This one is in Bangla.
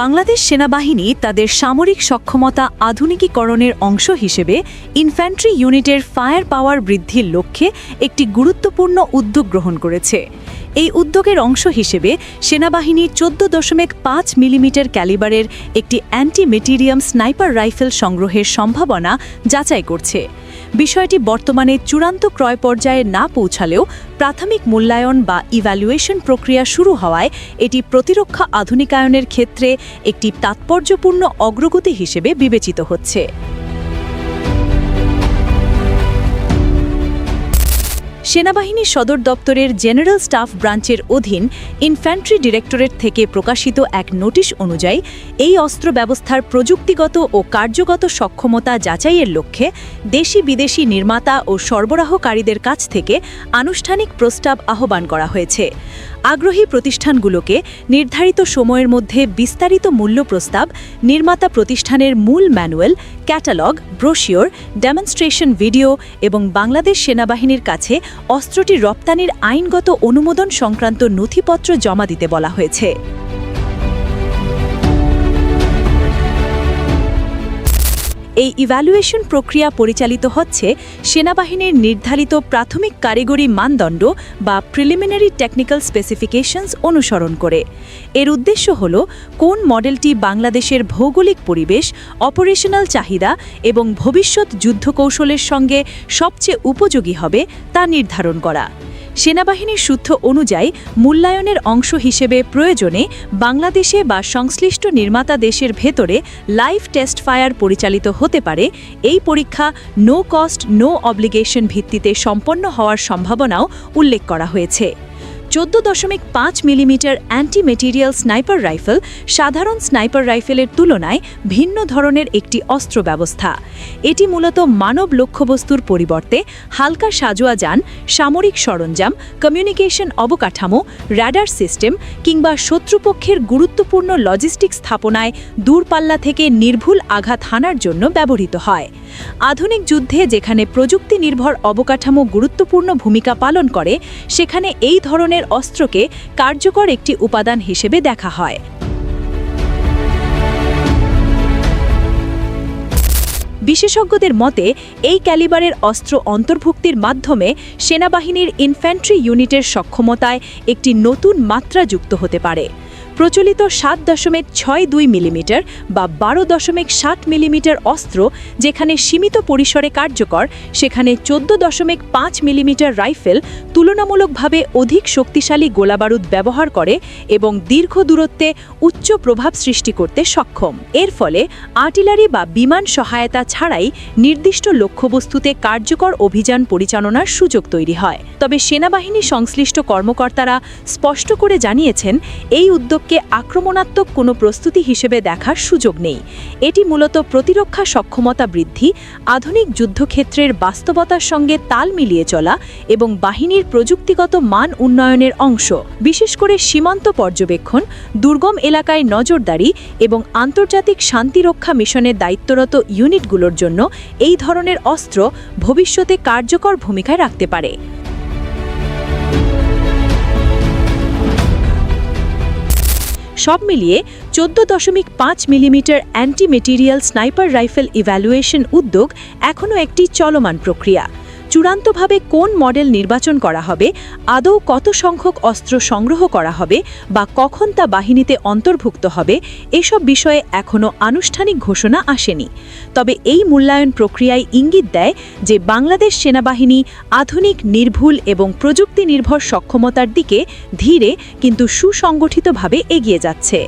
বাংলাদেশ সেনাবাহিনী তাদের সামরিক সক্ষমতা আধুনিকীকরণের অংশ হিসেবে ইনফ্যান্ট্রি ইউনিটের ফায়ার পাওয়ার বৃদ্ধির লক্ষ্যে একটি গুরুত্বপূর্ণ উদ্যোগ গ্রহণ করেছে। এই উদ্যোগের অংশ হিসেবে সেনাবাহিনী চোদ্দ দশমিক পাঁচ মিলিমিটার ক্যালিবারের একটি অ্যান্টি মেটিরিয়াম স্নাইপার রাইফেল সংগ্রহের সম্ভাবনা যাচাই করছে। বিষয়টি বর্তমানে চূড়ান্ত ক্রয় পর্যায়ে না পৌঁছালেও প্রাথমিক মূল্যায়ন বা ইভ্যালুয়েশন প্রক্রিয়া শুরু হওয়ায় এটি প্রতিরক্ষা আধুনিকায়নের ক্ষেত্রে একটি তাৎপর্যপূর্ণ অগ্রগতি হিসেবে বিবেচিত হচ্ছে। সেনাবাহিনী সদর দপ্তরের জেনারেল স্টাফ ব্রাঞ্চের অধীন ইনফ্যান্ট্রি ডিরেক্টরেট থেকে প্রকাশিত এক নোটিশ অনুযায়ী, এই অস্ত্র ব্যবস্থার প্রযুক্তিগত ও কার্যগত সক্ষমতা যাচাইয়ের লক্ষ্যে দেশি বিদেশি নির্মাতা ও সরবরাহকারীদের কাছ থেকে আনুষ্ঠানিক প্রস্তাব আহ্বান করা হয়েছে। আগ্রহী প্রতিষ্ঠানগুলোকে নির্ধারিত সময়ের মধ্যে বিস্তারিত মূল্য প্রস্তাব, নির্মাতা প্রতিষ্ঠানের মূল manual, catalogue, brochure, demonstration video এবং বাংলাদেশ সেনাবাহিনীর কাছে অস্ত্রটি রপ্তানির আইনগত অনুমোদন সংক্রান্ত নথিপত্র জমা দিতে বলা হয়েছে। এই ইভ্যালুয়েশন প্রক্রিয়া পরিচালিত হচ্ছে সেনাবাহিনীর নির্ধারিত প্রাথমিক কারিগরি মানদণ্ড বা প্রিলিমিনারি টেকনিক্যাল স্পেসিফিকেশনস অনুসরণ করে। এর উদ্দেশ্য হল কোন মডেলটি বাংলাদেশের ভৌগোলিক পরিবেশ অপারেশনাল চাহিদা এবং ভবিষ্যৎ যুদ্ধকৌশলের সঙ্গে সবচেয়ে উপযোগী হবে তা নির্ধারণ করা। সেনাবাহিনীর সূত্র অনুযায়ী মূল্যায়নের অংশ হিসেবে প্রয়োজনে বাংলাদেশে বা সংশ্লিষ্ট নির্মাতা দেশের ভেতরে লাইভ টেস্ট ফায়ার পরিচালিত হতে পারে। এই পরীক্ষা নো কস্ট নো অব্লিগেশন ভিত্তিতে সম্পন্ন হওয়ার সম্ভাবনাও উল্লেখ করা হয়েছে। চোদ্দ দশমিক পাঁচ millimetre anti material sniper rifle সাধারণ স্নাইপার রাইফেলের তুলনায় ভিন্ন ধরনের একটি অস্ত্র ব্যবস্থা। এটি মূলত মানব লক্ষ্যবস্তুর পরিবর্তে হালকা সাজোয়া যান, সামরিক সরঞ্জাম কমিউনিকেশন অবকাঠামো র্যাডার সিস্টেম কিংবা শত্রুপক্ষের গুরুত্বপূর্ণ লজিস্টিক স্থাপনায় দূরপাল্লা থেকে নির্ভুল আঘাত হানার জন্য ব্যবহৃত হয়। আধুনিক যুদ্ধে যেখানে প্রযুক্তি নির্ভর অবকাঠামো গুরুত্বপূর্ণ ভূমিকা পালন করে, সেখানে এই ধরনের অস্ত্রকে কার্যকর একটি উপাদান হিসেবে দেখা হয়। বিশেষজ্ঞদের মতে, এই ক্যালিবারের অস্ত্র অন্তর্ভুক্তির মাধ্যমে সেনাবাহিনীর ইনফ্যান্ট্রি ইউনিটের সক্ষমতায় একটি নতুন মাত্রা যুক্ত হতে পারে। প্রচলিত সাত দশমিক ছয় দুই মিলিমিটার বা বারো দশমিক সাত মিলিমিটার অস্ত্র যেখানে সীমিত পরিসরে কার্যকর, সেখানে চোদ্দ দশমিক পাঁচ মিলিমিটার রাইফেল তুলনামূলকভাবে অধিক শক্তিশালী গোলাবারুদ ব্যবহার করে এবং দীর্ঘ দূরত্বে উচ্চ প্রভাব সৃষ্টি করতে সক্ষম। এর ফলে আর্টিলারি বা বিমান সহায়তা ছাড়াই নির্দিষ্ট লক্ষ্যবস্তুতে কার্যকর অভিযান পরিচালনার সুযোগ তৈরি হয়। তবে সেনাবাহিনী সংশ্লিষ্ট কর্মকর্তারা স্পষ্ট করে জানিয়েছেন, এই উদ্যোগকে আক্রমণাত্মক কোনো প্রস্তুতি হিসেবে দেখার সুযোগ নেই। এটি মূলত প্রতিরক্ষা সক্ষমতা বৃদ্ধি, আধুনিক যুদ্ধক্ষেত্রের বাস্তবতার সঙ্গে তাল মিলিয়ে চলা এবং বাহিনীর প্রযুক্তিগত মান উন্নয়নের অংশ। বিশেষ করে সীমান্ত পর্যবেক্ষণ, দুর্গম এলাকায় নজরদারি এবং আন্তর্জাতিক শান্তিরক্ষা মিশনের দায়িত্বরত ইউনিটগুলোর জন্য এই ধরনের অস্ত্র ভবিষ্যতে কার্যকর ভূমিকায় রাখতে পারে। সব মিলিয়ে চোদ্দ দশমিক পাঁচ millimetre anti material sniper rifle evaluation উদ্যোগ এখনও একটি চলমান প্রক্রিয়া। চূড়ান্তভাবে কোন মডেল নির্বাচন করা হবে, আদৌ কত সংখ্যক অস্ত্র সংগ্রহ করা হবে বা কখন তা বাহিনীতে অন্তর্ভুক্ত হবে, এসব বিষয়ে এখনও আনুষ্ঠানিক ঘোষণা আসেনি। তবে এই মূল্যায়ন প্রক্রিয়ায় ইঙ্গিত দেয় যে বাংলাদেশ সেনাবাহিনী আধুনিক, নির্ভুল এবং প্রযুক্তি নির্ভর সক্ষমতার দিকে ধীরে কিন্তু সুসংগঠিতভাবে এগিয়ে যাচ্ছে।